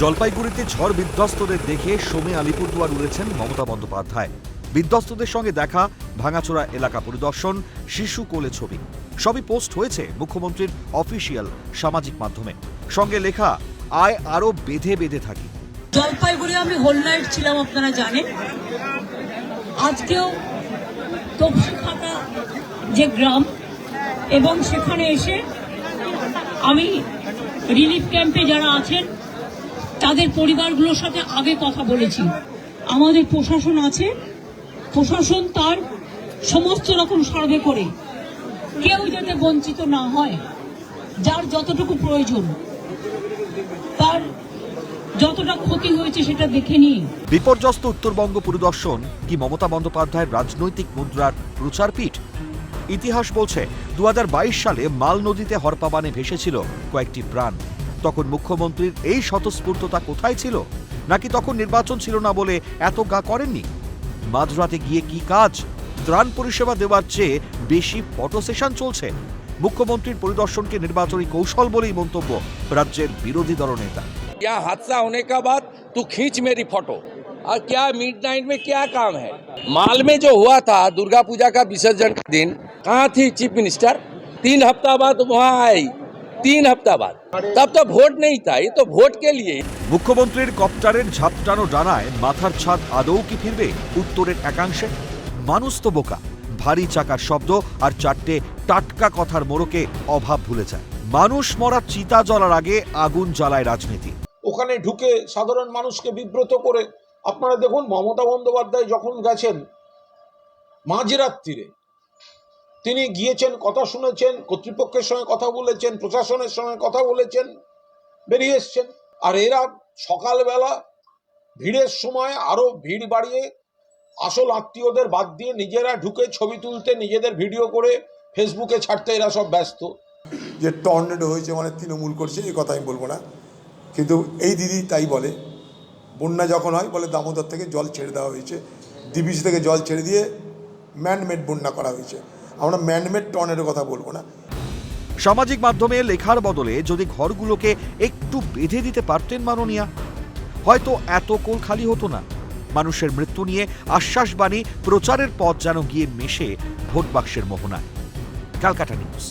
জলপাইগুড়িতে ঝড় বিধ্বস্তদের দেখে সোমে আলিপুরদুয়ার উড়েছেন মমতা বন্দ্যোপাধ্যায়। বিধ্বস্তদের সঙ্গে দেখা, ভাঙাচোরা এলাকা পরিদর্শন, শিশু কোলে ছবি। সবই পোস্ট হয়েছে মুখ্যমন্ত্রীর অফিসিয়াল সামাজিক মাধ্যমে। সঙ্গে লেখা, আয় আরও বেঁধে বেঁধে থাকি। জলপাইগুড়ি আমি হোল নাইট ছিলাম, আপনারা জানেন। আজকেও যে গ্রাম, এবং সেখানে এসে আমি রিলিফ ক্যাম্পে যারা আছেন তাদের পরিবারগুলোর সাথে আগে কথা বলেছি। আমাদের প্রশাসন আছে। প্রশাসন তার সমস্ত রকম সার্ভে করে। কেউ যাতে বঞ্চিত না হয়, যার যতটুকু প্রয়োজন, তার যতটা ক্ষতি হয়েছে সেটা দেখে নিন বিপর্যস্ত উত্তরবঙ্গ পরিদর্শন কি মমতা বন্দ্যোপাধ্যায়ের রাজনৈতিক মুদ্রার প্রচারপীঠ? ইতিহাস বলছে দু হাজার বাইশ সালে মাল নদীতে হরপাবানে ভেসেছিল কয়েকটি প্রাণ। তখন মুখ্যমন্ত্রীর এই স্বতঃস্ফূর্ততা কোথায় ছিল নাকি তখন নির্বাচন ছিল না বলে এত গা করেননি মাঝরাতে গিয়ে কি কাজ ত্রাণ পরিষেবা দেওয়ার চেয়ে বেশি ফটো সেশন চলছে মুখ্যমন্ত্রীর পরিদর্শনকে নির্বাচনী কৌশল বলেই মন্তব্য রাজ্যের বিরোধী দলনেতা यहाँ हादसा होने का बाद तू खींच मेरी फोटो और क्या मिड नाइट में क्या काम है माल में जो हुआ था दुर्गा पूजा का विसर्जन का दिन कहाँ थी चीफ मिनिस्टर तीन हफ्ता बाद वहाँ आई तीन हफ्ता बाद तब तो वोट नहीं था ये तो वोट के लिए মুখ্যমন্ত্রীর কপ্টারের ঝাপটানো ডানায় মাথার ছাদ আদৌ কি ফিরবে উত্তরের একাংশে মানুষ তো বোকা ভারী চাকার শব্দ আর চারটে টাটকা কথার মোড়কে অভাব ভুলে যায় মানুষ মরা চিতা জ্বলার আগে আগুন জ্বালায় রাজনীতি ওখানে ঢুকে সাধারণ মানুষকে বিব্রত করে আপনারা দেখুন মমতা বন্দ্যোপাধ্যায় যখন গেছেন মাঝরাত্রিরে তিনি গিয়েছেন, কথা শুনেছেন, কর্তৃপক্ষের সঙ্গে কথা বলেছেন, প্রশাসনের সঙ্গে কথা বলেছেন, বেরিয়ে এসছেন। আর এরা সকালবেলা, ভিড়ের সময় আরও ভিড় বাড়িয়ে আসল আত্মীয়দের বাদ দিয়ে নিজেরা ঢুকে ছবি তুলতে, নিজেদের ভিডিও করে ফেসবুকে ছাড়তে এরা সব ব্যস্ত। যে টর্নেডো হয়েছে মানে তৃণমূল করছে, এই কথা আমি বলব না। কিন্তু এই দিদি তাই বলে, বন্যা যখন হয় বলে দামোদর থেকে জল ছেড়ে দেওয়া হয়েছে, ডিবিসি থেকে জল ছেড়ে দিয়ে ম্যানমেড বন্যা করা হয়েছে। আমরা ম্যানমেড টনের কথা বলব না। সামাজিক মাধ্যমে লেখার বদলে যদি ঘরগুলোকে একটু বেঁধে দিতে পারতেন মাননীয়া, হয়তো এত কোল খালি হতো না। মানুষের মৃত্যু নিয়ে আশ্বাসবাণী প্রচারের পথ যেন গিয়ে মেশে ভোট বাক্সের মোহনায়। ক্যালকাটা নিউজ।